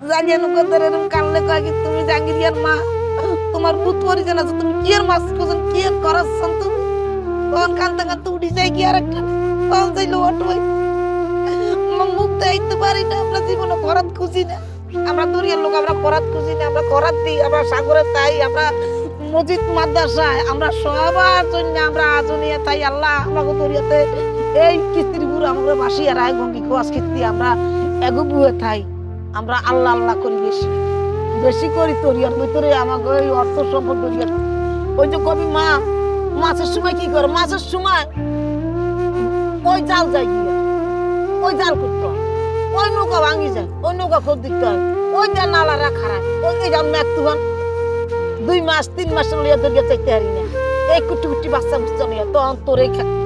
জানিয়ে নৌকা ধরে এরকম কানলে তুমি জাঙ্গিরিয়ার মা? তোমার ভূত পরিজন তুমি কি মাছ কি এর করাচ্ছেন তুমি উঠি যায় কি আর একটা তখন চাইলো অটোয় মুখ পারি না, আমরা জীবনে করাত খুঁজি না। আমরা দরিয়ার লোক, আমরা করাত খুঁজি না, আমরা করাত দিই, আমরা সাগরে তাই, আমরা মসজিদ, মাদ্রাসায়, আমরা সবার জন্য আমরা আজনিয়া তাই, আল্লাহ আমাকে এই কিস্তির আমাকে বাসিয়া রায়, গঙ্গি, খোয়াজ কিস্তি আমরা এগো বুয়ে থাই। আমরা আল্লাহ আল্লাহ করি বেশি। বেশি করি তরিয়ার ভিতরে আমাকে ওই অর্থ সম্পদ দরিয়ার ওই যে কবি মা, মাছের সময় কি করে? মাছের সময় ওই জাল যায় গিয়ে, ওই জাল করতে হয়। ওই নৌকা ভাঙি যায়, ওই নৌকা খোঁজ দিতে হয়। ওই যে নালারা খারাপ ওই যে ম্যাক তুহান দুই মাস, তিন মাস লইয়া ধরিয়া চাইতে হারি না। এই কুটি কুটি বাচ্চা বুচ্চা লইয়া তখন তোর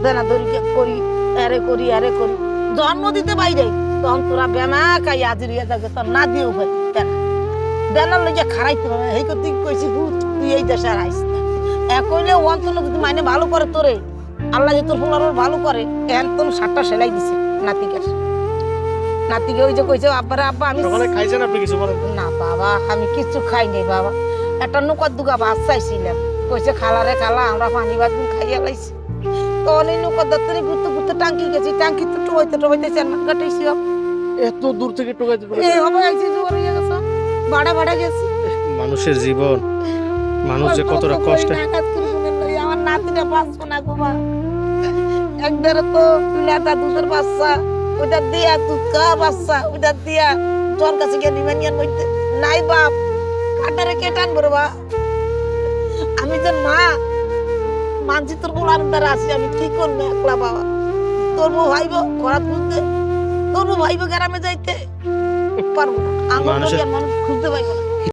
দেনা ধরি করি, এরে করি এরে করি। জন্ম দিতে বাইরে তখন তোরা বেমা খাই আজিরিয়া যাবে তোর না দিয়েও ভাই দেনা দেনা লইয়া খারাইতে হবে এই করতে কইছি তুই এই দেশে আর আইস না। এক কইলে অন্তর যদি মাইনে ভালো করে তোরে আল্লাহ যে তোর ফুলার ভালো করে এখন তোর সাতটা সেলাই দিছে নাতিকে নাতিকে ওই যে কইছে আব্বারা আব্বা আমি সকালে খাইছেন আপনি কিছু বলেন না বাবা আমি কিছু খাই নাই বাবা। একটা নৌকার দুগা ভাত চাইছিলাম। কইছে খালারে খালা আমরা পানি ভাত খাইয়া লাইছি। তো অনেক নৌকার দত্তরে ঘুরতে ঘুরতে টাঙ্কি গেছি টাঙ্কি তো টুবাইতে টুবাইতে চেয়ারম্যান কাটাইছি এত দূর থেকে টোকাইতে পারে। এই হবে আইছি জোর হয়ে গেছে। ভাড়া ভাড়া গেছি। মানুষের জীবন মানুষ যে কতটা কষ্টে। আমার নাতিটা বাঁচবো না গো মা। একবারে তো লেদা দুধের বাচ্চা ওইটা দিয়া দুধ খাওয়া বাচ্চা ওইটা দিয়া তোর কাছে গিয়ে নিবেন মধ্যে নাই বাপ কাটারে কে টানবো রে আমি যে মা মানছি তোর গোলার দ্বারা আছি আমি কি করব একলা বাবা। তোর বউ ভাইব ঘরাত বুঝতে তোর ভাই ভাইব গ্রামে যাইতে পারব না। আমার মানুষ খুঁজতে পাইবো না।